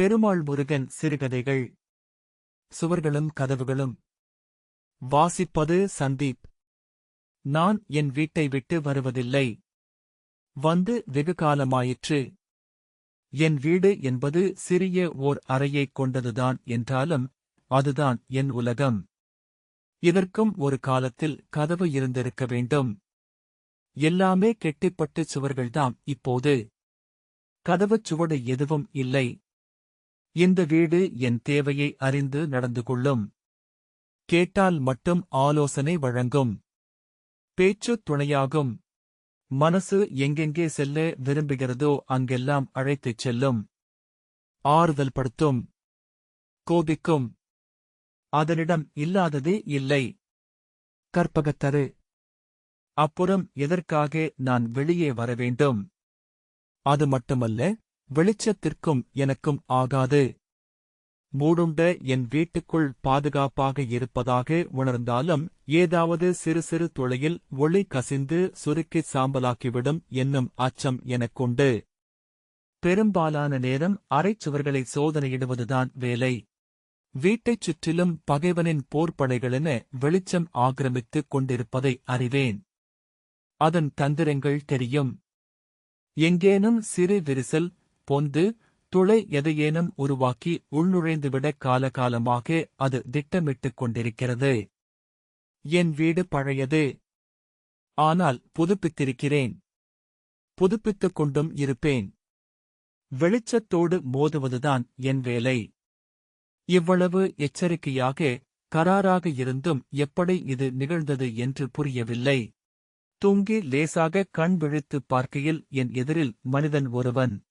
பெருமாள் முருகன் சிறுகதைகள். சுவர்களும் கதவுகளும். வாசிப்பது சந்தீப். நான் என் வீட்டை விட்டு வருவதில்லை. வந்து வெகு காலமாயிற்று. என் வீடு என்பது சிறிய ஓர் அறையைக் கொண்டதுதான் என்றாலும் அதுதான் என் உலகம். இதற்கும் ஒரு காலத்தில் கதவு இருந்திருக்க வேண்டும். எல்லாமே கெட்டிப்பட்டு சுவர்கள்தாம் இப்போது. கதவுச் சுவடு எதுவும் இல்லை. இந்த வீடு என் தேவையை அறிந்து நடந்து கொள்ளும். கேட்டால் மட்டும் ஆலோசனை வழங்கும். பேச்சுத் துணையாகும். மனசு எங்கெங்கே செல்ல விரும்புகிறதோ அங்கெல்லாம் அழைத்துச் செல்லும். ஆறுதல் படுத்தும். கோபிக்கும். அதனிடம் இல்லாததே இல்லை. கற்பகத்தரு. அப்புறம் எதற்காக நான் வெளியே வர வேண்டும்? அது மட்டுமல்ல வெளிச்சத்திற்கும் எனக்கும் ஆகாது. மூடுண்ட என் வீட்டுக்குள் பாதுகாப்பாக இருப்பதாக உணர்ந்தாலும் ஏதாவது சிறு சிறு துளையில் ஒளி கசிந்து சுருக்கிச் சாம்பலாக்கிவிடும் என்னும் அச்சம் எனக்குண்டு. பெரும்பாலான நேரம் அரைச்சுவர்களை சோதனையிடுவதுதான் வேலை. வீட்டைச் சுற்றிலும் பகைவனின் போர்ப்படைகளென வெளிச்சம் ஆக்கிரமித்துக் கொண்டிருப்பதை அறிவேன். அதன் தந்திரங்கள் தெரியும். எங்கேனும் சிறு விரிசல் பொந்து துளை எதையேனும் உருவாக்கி உள்நுழைந்துவிட காலகாலமாக அது திட்டமிட்டுக் கொண்டிருக்கிறது. என் வீடு பழையது. ஆனால் புதுப்பித்திருக்கிறேன். புதுப்பித்துக் கொண்டும் இருப்பேன். வெளிச்சத்தோடு மோதுவதுதான் என் வேலை. இவ்வளவு எச்சரிக்கையாக கராராக இருந்தும் எப்படி இது நிகழ்ந்தது என்று புரியவில்லை. தூங்கி லேசாக கண் விழித்துப் பார்க்கையில் என் எதிரில் மனிதன் ஒருவன்.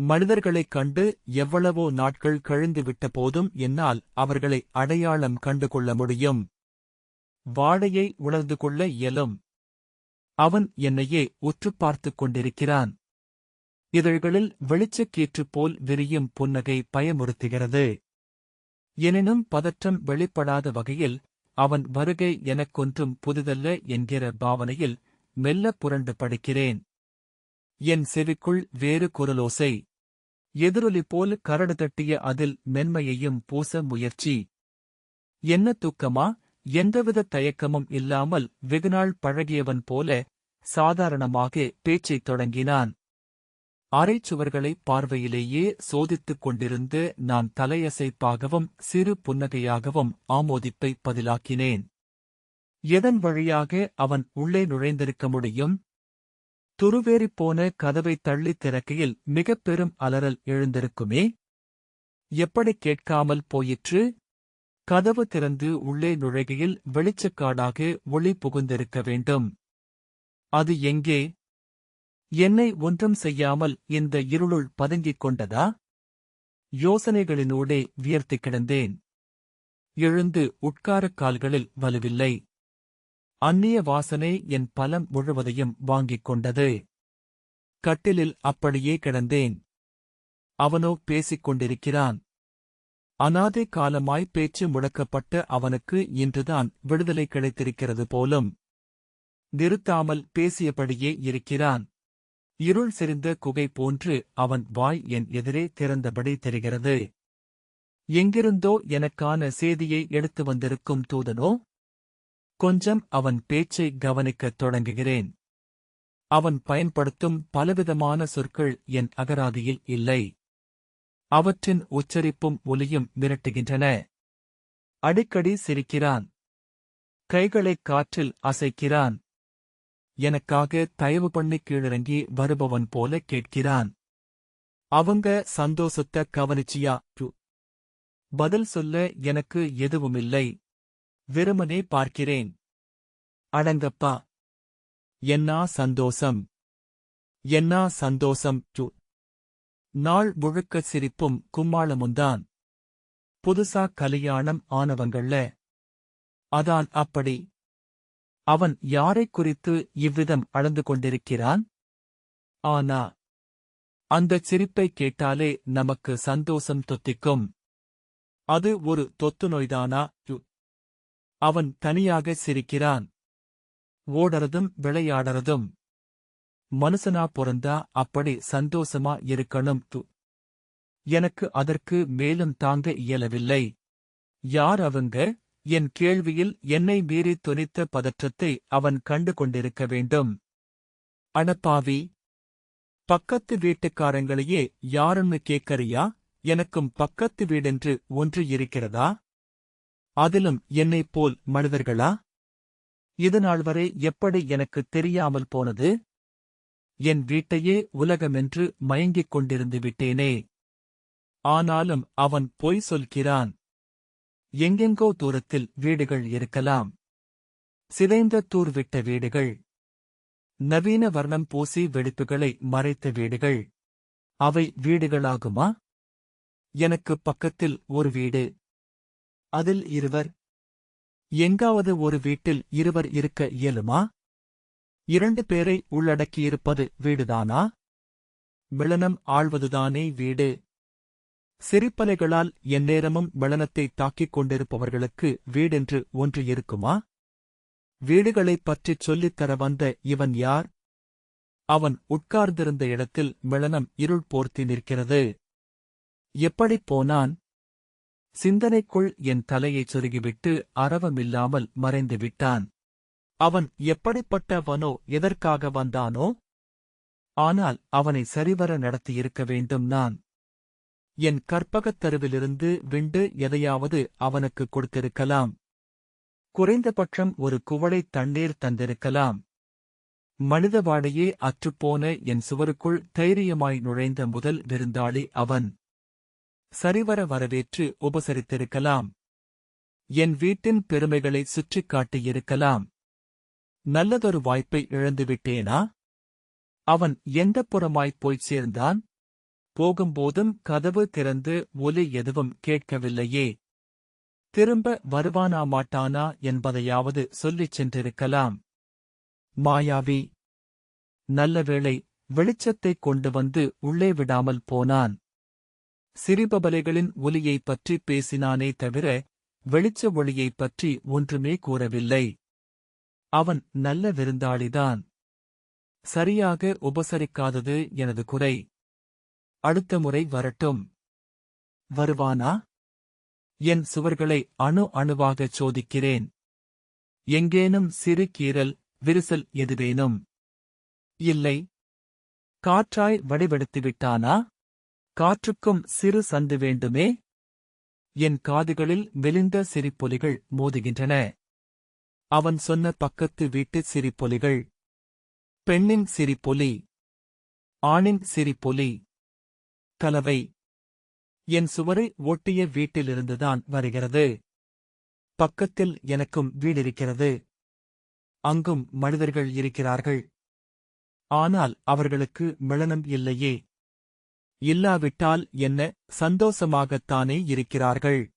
மனிதர்களைக் கண்டு எவ்வளவோ நாட்கள் கழிந்துவிட்ட போதும் என்னால் அவர்களை அடையாளம் கண்டுகொள்ள முடியும். வாடையை உணர்ந்து கொள்ள இயலும். அவன் என்னையே உற்றுப் பார்த்துக் கொண்டிருக்கிறான். இதழ்களில் வெளிச்சக்கீற்று போல் விரியும் புன்னகை பயமுறுத்துகிறது. எனினும் பதற்றம் வெளிப்படாத வகையில் அவன் வருகை எனக்கொன்றும் புதிதல்ல என்கிற பாவனையில் மெல்ல புரண்டு படுக்கிறேன். என் செவிக்குள் வேறு குரலோசை. எதிரொலி போல் கரடு தட்டிய அதில் மென்மையையும் பூச முயற்சி. என்ன தூக்கமா? எந்தவித தயக்கமும் இல்லாமல் வெகுநாள் பழகியவன் போல சாதாரணமாக பேச்சைத் தொடங்கினான். அரைச்சுவர்களை பார்வையிலேயே சோதித்துக் கொண்டிருந்து நான் தலையசைப்பாகவும் சிறு புன்னகையாகவும் ஆமோதிப்பை பதிலாக்கினேன். எதன் வழியாக அவன் உள்ளே நுழைந்திருக்க முடியும்? துருவேறிப்போன கதவை தள்ளித் திறக்கையில் மிகப் பெரும் அலறல் எழுந்திருக்குமே? எப்படி கேட்காமல் போயிற்று? கதவு திறந்து உள்ளே நுழைகையில் வெளிச்சக்காடாக ஒளி புகுந்திருக்க வேண்டும். அது எங்கே? என்னை ஒன்றும் செய்யாமல் இந்த இருளுள் பதுங்கிக் கொண்டதா? யோசனைகளினூடே வியர்த்து கிடந்தேன். எழுந்து உட்காரக் கால்களில் வலுவில்லை. அந்நிய வாசனை என் பலம் முழுவதையும் வாங்கிக் கொண்டது. கட்டிலில் அப்படியே கிடந்தேன். அவனோ பேசிக் கொண்டிருக்கிறான். அனாதை காலமாய் பேச்சு முழக்கப்பட்ட அவனுக்கு இன்றுதான் விடுதலை கிடைத்திருக்கிறது போலும். நிறுத்தாமல் பேசியபடியே இருக்கிறான். இருள் செறிந்த குகை போன்று அவன் வாய் என் எதிரே திறந்தபடி தெரிகிறது. எங்கிருந்தோ எனக்கான செய்தியை எடுத்து வந்திருக்கும் தூதனோ? கொஞ்சம் அவன் பேச்சை கவனிக்கத் தொடங்குகிறேன். அவன் பயன்படுத்தும் பலவிதமான சொற்கள் என் அகராதியில் இல்லை. அவற்றின் உச்சரிப்பும் ஒலியும் மிரட்டுகின்றன. அடிக்கடி சிரிக்கிறான். கைகளைக் காற்றில் அசைக்கிறான். எனக்காக தயவு பண்ணி கீழிறங்கி வருபவன் போல கேட்கிறான். அவங்க சந்தோஷத்த கவனிச்சியா? ரு. பதில் சொல்ல எனக்கு எதுவுமில்லை. வெறுமனே பார்க்கிறேன். அடங்கப்பா. என்னா சந்தோஷம். என்னா சந்தோஷம் டு நாள் முழுக்க சிரிப்பும் கும்மாளமுந்தான் புதுசா கல்யாணம் ஆனவங்கள்ல. அதான் அப்படி. அவன் யாரைக் குறித்து இவ்விதம் அளந்து கொண்டிருக்கிறான்? ஆனா. அந்தச் சிரிப்பைக் கேட்டாலே நமக்கு சந்தோஷம் தொத்திக்கும். அது ஒரு தொத்து நோய்தானா யு. அவன் தனியாக சிரிக்கிறான். ஓடறதும் விளையாடறதும். மனுஷனா பொறந்தா அப்படி சந்தோஷமா இருக்கணும் து. எனக்கு அதற்கு மேலும் தாங்க இயலவில்லை. யார் அவங்க? என் கேள்வியில் என்னை மீறி துணித்த பதற்றத்தை அவன் கண்டு கொண்டிருக்க வேண்டும். அடப்பாவி! பக்கத்து வீட்டுக்காரங்களையே யாருன்னு கேக்கறியா? எனக்கும் பக்கத்து வீடென்று ஒன்று இருக்கிறதா? அதிலும் என்னைப் போல் மனிதர்களா? இதுநாள் வரை எப்படி எனக்கு தெரியாமல் போனது? என் வீட்டையே உலகமென்று மயங்கிக் கொண்டிருந்து விட்டேனே. ஆனாலும் அவன் பொய் சொல்கிறான். எங்கெங்கோ தூரத்தில் வீடுகள் இருக்கலாம். சிதைந்த தூர் விட்ட வீடுகள். நவீன வர்ணம் பூசி வெடிப்புகளை மறைத்த வீடுகள். அவை வீடுகளாகுமா? எனக்கு பக்கத்தில் ஒரு வீடு. அதில் இருவர். எங்காவது ஒரு வீட்டில் இருவர் இருக்க இயலுமா? இரண்டு பேரை உள்ளடக்கியிருப்பது வீடுதானா? மிளனம் ஆழ்வதுதானே வீடு. சிரிப்பலைகளால் எந்நேரமும் மிளனத்தை தாக்கிக் கொண்டிருப்பவர்களுக்கு வீடென்று ஒன்று இருக்குமா? வீடுகளைப் பற்றிச் சொல்லித் தர வந்த இவன் யார்? அவன் உட்கார்ந்திருந்த இடத்தில் மிளனம் இருள் போர்த்தி நிற்கிறது. எப்படிப் போனான்? சிந்தனைக்குள் என் தலையைச் சொருகிவிட்டு அரவமில்லாமல் மறைந்து விட்டான் அவன் எப்படிப்பட்டவனோ எதற்காக வந்தானோ? ஆனால் அவனை சரிவர நடத்தியிருக்க வேண்டும் நான். என் கற்பகத் தருவிலிருந்து விண்டு எதையாவது அவனுக்கு கொடுத்திருக்கலாம். குறைந்தபட்சம் ஒரு குவளை தண்ணீர் தந்திருக்கலாம். மனித வாடையே அற்றுப்போன என் சுவருக்குள் தைரியமாய் நுழைந்த முதல் விருந்தாளி அவன். சரிவர வரவேற்று உபசரித்திருக்கலாம். என் வீட்டின் பெருமைகளை சுற்றிக் காட்டியிருக்கலாம். நல்லதொரு வாய்ப்பை இழந்துவிட்டேனா? அவன் எந்தப் புறமாய்ப் போய்ச் சேர்ந்தான்? போகும்போதும் கதவு திறந்து ஒலி எதுவும் கேட்கவில்லையே. திரும்ப வருவானா மாட்டானா என்பதையாவது சொல்லிச் சென்றிருக்கலாம். மாயாவி நல்லவேளை வெளிச்சத்தைக் கொண்டு வந்து உள்ளே விடாமல் போனான். சிரிபபலைகளின் ஒலியைப் பற்றி பேசினானே தவிர வெளிச்ச ஒளியைப் பற்றி ஒன்றுமே கூறவில்லை. அவன் நல்ல விருந்தாளிதான். சரியாக உபசரிக்காதது எனது குறை. அடுத்த முறை வரட்டும். வருவானா? என் சுவர்களை அணு அணுவாகச் சோதிக்கிறேன். எங்கேனும் சிறு கீறல் விரிசல் எதுவேனும். இல்லை. காற்றாய் வடிவெடுத்து விட்டானா காற்றுக்கும் சிறு சந்து வேண்டுமே? என் காதுகளில் மெலிந்த சிரிப்பொலிகள் மோதுகின்றன. அவன் சொன்ன பக்கத்து வீட்டு சிரிப்பொலிகள். பெண்ணின் சிரிப்பொலி. ஆணின் சிரிப்பொலி. கலவை. என் சுவரை ஒட்டிய வீட்டிலிருந்துதான் வருகிறது. பக்கத்தில் எனக்கும் வீடிருக்கிறது. அங்கும் மனிதர்கள் இருக்கிறார்கள். ஆனால் அவர்களுக்கு மிளனம் இல்லையே. இல்லாவிட்டால் என்ன சந்தோஷமாகத்தானே இருக்கிறார்கள்?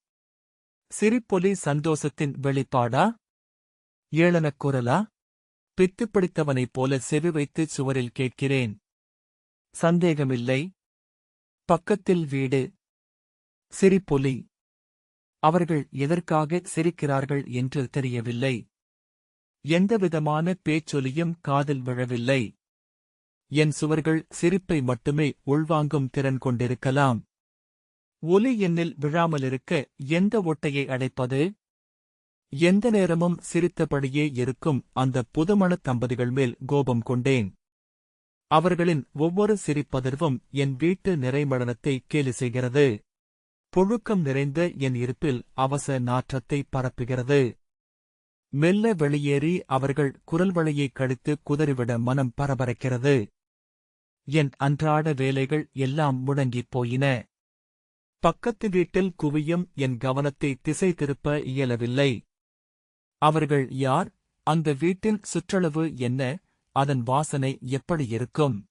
சிரிப்பொலி சந்தோஷத்தின் வெளிப்பாடா? ஏளனக் குரலா? பித்து பிடித்தவனைப் போல செவி வைத்து சுவரில் கேட்கிறேன். சந்தேகமில்லை. பக்கத்தில் வீடு. சிரிப்பொலி. அவர்கள் எதற்காக சிரிக்கிறார்கள் என்று தெரியவில்லை. எந்தவிதமான பேச்சொலியும் காதில் விழவில்லை. என் சுவர்கள் சிரிப்பை மட்டுமே உள்வாங்கும் திறன் கொண்டிருக்கலாம். ஒலி எண்ணில் விழாமலிருக்க எந்த ஒட்டையை அடைப்பது? எந்த நேரமும் சிரித்தபடியே இருக்கும் அந்த புதுமணத் தம்பதிகள் மேல் கோபம் கொண்டேன். அவர்களின் ஒவ்வொரு சிரிப்பதிர்வும் என் வீட்டு நிறைமடனத்தை கேலி செய்கிறது. புழுக்கம் நிறைந்த என் இருப்பில் அவச நாற்றத்தை பரப்புகிறது. மெல்ல வெளியேறி அவர்கள் குரல் வழியை கழித்து குதறிவிட மனம் பரபரக்கிறது. என் அன்றாட வேலைகள் எல்லாம் முடங்கிப் போயின. பக்கத்து வீட்டில் குவியும் என் கவனத்தை திசை திருப்ப இயலவில்லை. அவர்கள் யார்? அந்த வீட்டின் சுற்றளவு என்ன? அதன் வாசனை எப்படி இருக்கும்?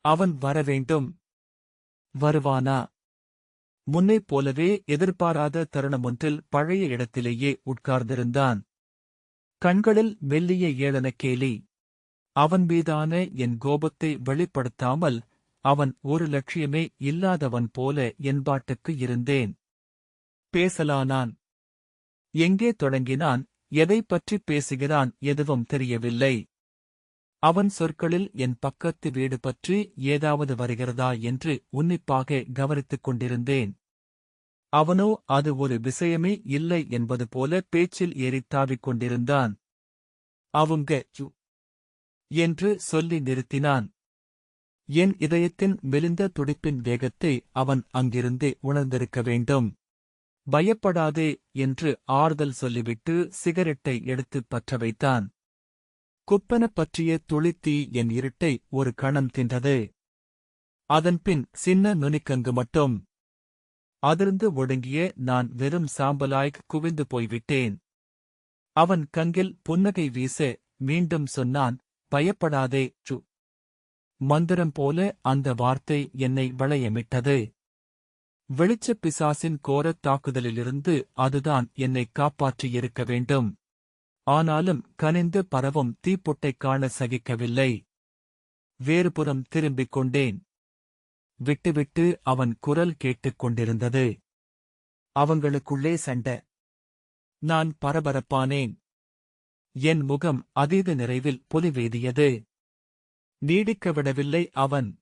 அவன் வரவேண்டும் வருவானா? முன்னைப் போலவே எதிர்பாராத தருணமொன்றில் பழைய இடத்திலேயே உட்கார்ந்திருந்தான். கண்களில் மெல்லிய ஏளன கேலி. அவன் மீதான என் கோபத்தை வெளிப்படுத்தாமல் அவன் ஒரு லட்சியமே இல்லாதவன் போல என்பாட்டுக்கு இருந்தேன். பேசலானான். எங்கே தொடங்கினான்? எதைப் பற்றி பேசுகிறான்? எதுவும் தெரியவில்லை. அவன் சொற்களில் என் பக்கத்து வீடு பற்றி ஏதாவது வருகிறதா என்று உன்னிப்பாக கவனித்துக் கொண்டிருந்தேன். அவனோ அது ஒரு விஷயமே இல்லை என்பது போல பேச்சில் ஏறித் தாவிக் கொண்டிருந்தான் அவங்க என்று சொல்லி நிறுத்தினான். என் இதயத்தின் மெலிந்த துடிப்பின் வேகத்தை அவன் அங்கிருந்தே உணர்ந்திருக்க வேண்டும். பயப்படாதே என்று ஆறுதல் சொல்லிவிட்டு சிகரெட்டை எடுத்துப் பற்ற வைத்தான். குப்பன பற்றிய துளித்தீ என் இருட்டை ஒரு கணம் தின்றது. அதன்பின் சின்ன நுனிக்கங்கு மட்டும். அதிர்ந்து ஒடுங்கிய நான் வெறும் சாம்பலாய்க் குவிந்து போய்விட்டேன். அவன் கங்கில் புன்னகை வீச மீண்டும் சொன்னான் பயப்படாதே சு. மந்திரம் போல அந்த வார்த்தை என்னை வளையமிட்டது. வெளிச்சப் பிசாசின் கோரத் தாக்குதலிலிருந்து அதுதான் என்னை காப்பாற்றியிருக்க வேண்டும். ஆனாலும் கனிந்து பரவும் தீப்பொட்டைக் காண சகிக்கவில்லை. வேறுபுறம் திரும்பிக் கொண்டேன். விட்டுவிட்டு அவன் குரல் கேட்டுக் கொண்டிருந்தது அவங்களுக்குள்ளே சண்டை. நான் பரபரப்பானேன். என் முகம் அதீத நிறைவில் பொலிவேதியது. நீடிக்க விடவில்லை அவன்.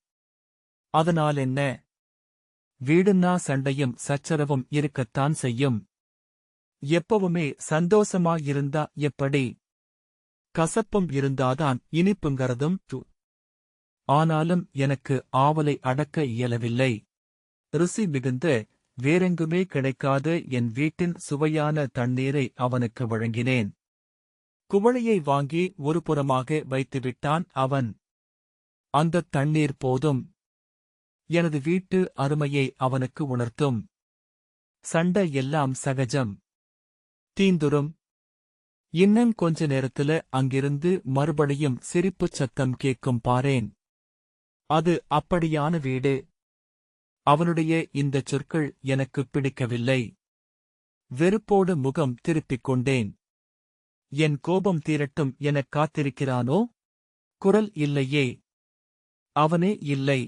அதனால் என்ன? வீடுன்னா சண்டையும் சச்சரவும் இருக்கத்தான் செய்யும். எப்பவுமே சந்தோஷமாயிருந்தா எப்படி? கசப்பும் இருந்தாதான் இனிப்புங்கிறதும் து. ஆனாலும் எனக்கு ஆவலை அடக்க இயலவில்லை. ருசி மிகுந்த வேறெங்குமே கிடைக்காத என் வீட்டின் சுவையான தண்ணீரை அவனுக்கு வழங்கினேன். குவளையை வாங்கி ஒரு புறமாக வைத்துவிட்டான் அவன். அந்தத் தண்ணீர் போதும். எனது வீட்டு அருமையை அவனுக்கு உணர்த்தும். சண்டை எல்லாம் சகஜம். தீந்துரும். இன்னும் கொஞ்ச நேரத்துல அங்கிருந்து மறுபடியும் சிரிப்புச் சத்தம் கேட்கும் பாரேன் அது அப்படியான வீடு. அவனுடைய இந்தச் சொற்கள் எனக்குப் பிடிக்கவில்லை. வெறுப்போடு முகம் திருப்பிக் கொண்டேன். என் கோபம் தீரட்டும் எனக் காத்திருக்கிறானோ? குரல் இல்லையே. அவனே இல்லை.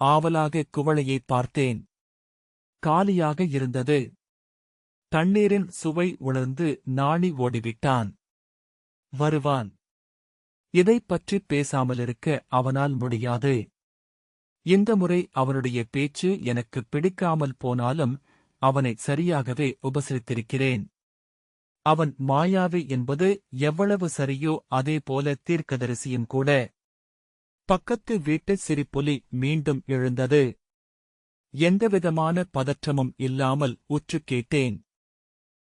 ஆவலாக குவளையைப் பார்த்தேன். காலியாக இருந்தது. தண்ணீரின் சுவை உணர்ந்து நாணி ஓடிவிட்டான். வருவான். இதைப் பற்றி பேசாமலிருக்க அவனால் முடியாது. இந்த முறை அவனுடைய பேச்சு எனக்கு பிடிக்காமல் போனாலும் அவனை சரியாகவே உபசரித்திருக்கிறேன். அவன் மாயாவி என்பது எவ்வளவு சரியோ அதேபோல தீர்க்கதரிசியும் கூட. பக்கத்து வீட்டு சிரிப்புலி மீண்டும் எழுந்தது. எந்தவிதமான பதற்றமும் இல்லாமல் உற்றுக் கேட்டேன்.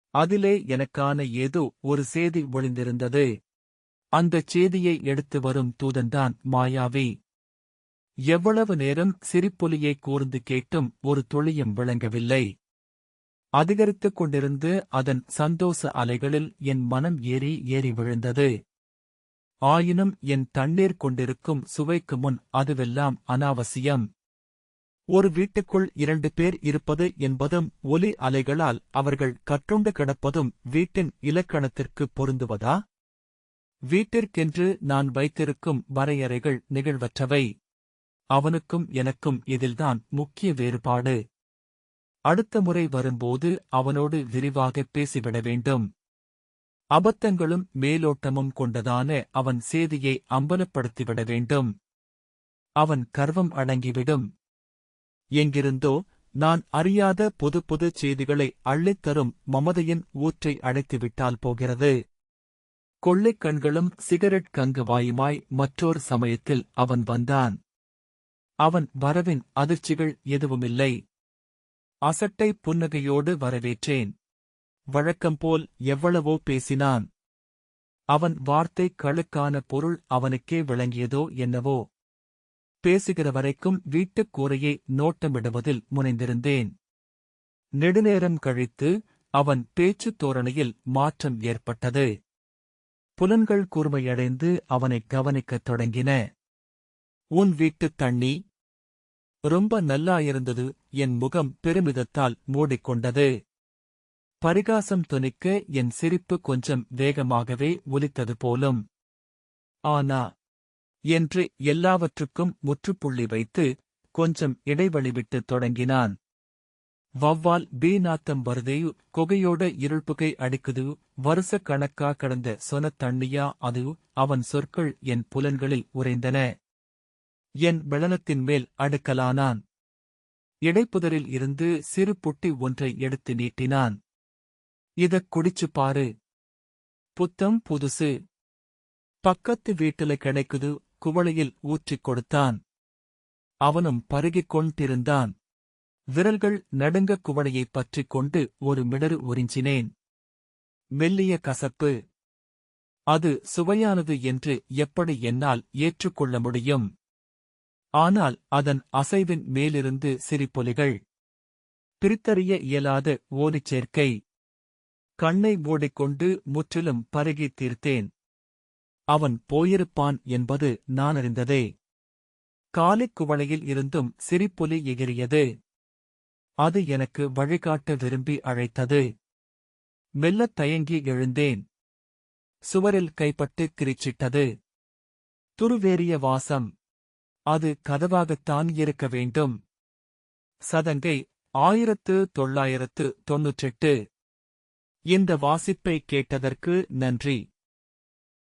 அதிலே எனக்கான ஏதோ ஒரு செய்தி ஒளிந்திருந்தது. அந்தச் செய்தியை எடுத்து வரும் தூதன்தான் மாயாவி. எவ்வளவு நேரம் சிரிப்பொலியை கூர்ந்து கேட்டும் ஒரு துளியும் விளங்கவில்லை. அதிகரித்துக் கொண்டிருந்து அதன் சந்தோஷ அலைகளில் என் மனம் ஏறி ஏறி விழுந்தது. ஆயினும் என் தண்ணீர் கொண்டிருக்கும் சுவைக்கு முன் அதுவெல்லாம் அனாவசியம். ஒரு வீட்டுக்குள் இரண்டு பேர் இருப்பது என்பதும் ஒலி அலைகளால் அவர்கள் கற்றுண்டு கிடப்பதும் வீட்டின் இலக்கணத்திற்கு பொருந்துவதா? வீட்டிற்கென்று நான் வைத்திருக்கும் வரையறைகள் நிகழ்வற்றவை. அவனுக்கும் எனக்கும் இதில்தான் முக்கிய வேறுபாடு. அடுத்த முறை வரும்போது அவனோடு விரிவாகப் பேசிவிட வேண்டும். அபத்தங்களும் மேலோட்டமும் கொண்டதான அவன் சேதியை அம்பலப்படுத்திவிட வேண்டும். அவன் கர்வம் அடங்கிவிடும். எங்கிருந்தோ நான் அறியாத புது புது செய்திகளை அள்ளித்தரும் மமதையின் ஊற்றை அழைத்துவிட்டால் போகிறது. கொள்ளைக் கண்களும் சிகரெட் கங்குவாயுமாய் மற்றொரு சமயத்தில் அவன் வந்தான். அவன் வரவின் அதிர்ச்சிகள் எதுவுமில்லை. அசட்டை புன்னகையோடு வரவேற்றேன். வழக்கம்போல் எவ்வளவோ பேசினான். அவன் வார்த்தை களுக்கான பொருள் அவனுக்கே விளங்கியதோ என்னவோ. பேசுகிற வரைக்கும் வீட்டுக் கூரையை நோட்டமிடுவதில் முனைந்திருந்தேன். நெடுநேரம் கழித்து அவன் பேச்சுத் தோரணையில் மாற்றம் ஏற்பட்டது. புலன்கள் கூர்மையடைந்து அவனைக் கவனிக்கத் தொடங்கின. உன் வீட்டுத் தண்ணி ரொம்ப நல்லாயிருந்தது. என் முகம் பெருமிதத்தால் மூடிக்கொண்டது. பரிகாசம் துணிக்க என் சிரிப்பு கொஞ்சம் வேகமாகவே ஒலித்தது போலும். ஆனா என்று எல்லாவற்றுக்கும் முற்றுப்புள்ளி வைத்து கொஞ்சம் இடைவெளி விட்டு தொடங்கினான். வவ்வால் பீ நாத்தம் வருதே கொகையோட இருள்புகை அடிக்குது வருஷ கணக்கா கடந்த சொன தண்ணியா அது அவன் சொற்கள் என் புலன்களில் உறைந்தன. என் வெளனத்தின் மேல் அடுக்கலானான். இடைப்புதரில் இருந்து சிறு புட்டி ஒன்றை எடுத்து நீட்டினான். இதக் குடிச்சு பாரு. புத்தம் புதுசு. பக்கத்து வீட்டுல கிடைக்குது குவளையில் ஊற்றிக் கொடுத்தான். அவனும் பருகிக் கொண்டிருந்தான். விரல்கள் நடுங்கக் குவளையைப் பற்றிக் கொண்டு ஒரு மிடறு உறிஞ்சினேன். மெல்லிய கசப்பு. அது சுவையானது என்று எப்படி என்னால் ஏற்றுக்கொள்ள முடியும்? ஆனால் அதன் அசைவின் மேலிருந்து சிரிப்பொலிகள். பிரித்தறிய இயலாத ஓலிச் சேர்க்கை. கண்ணை மூடிக்கொண்டு முற்றிலும் பருகி தீர்த்தேன். அவன் போயிருப்பான் என்பது நான் அறிந்ததே. காலிக் குவளையில் இருந்தும் சிரிப்பொலி எகிரியது அது எனக்கு வழிகாட்ட விரும்பி அழைத்தது. மெல்லத் தயங்கி எழுந்தேன். சுவரில் கைப்பட்டு கிரிச்சிட்டது. துருவேறிய வாசம். அது கதவாகத்தான் இருக்க வேண்டும். சதங்கை ஆயிரத்து தொள்ளாயிரத்து தொன்னூற்றெட்டு. இந்த வாசிப்பை கேட்டதற்கு நன்றி.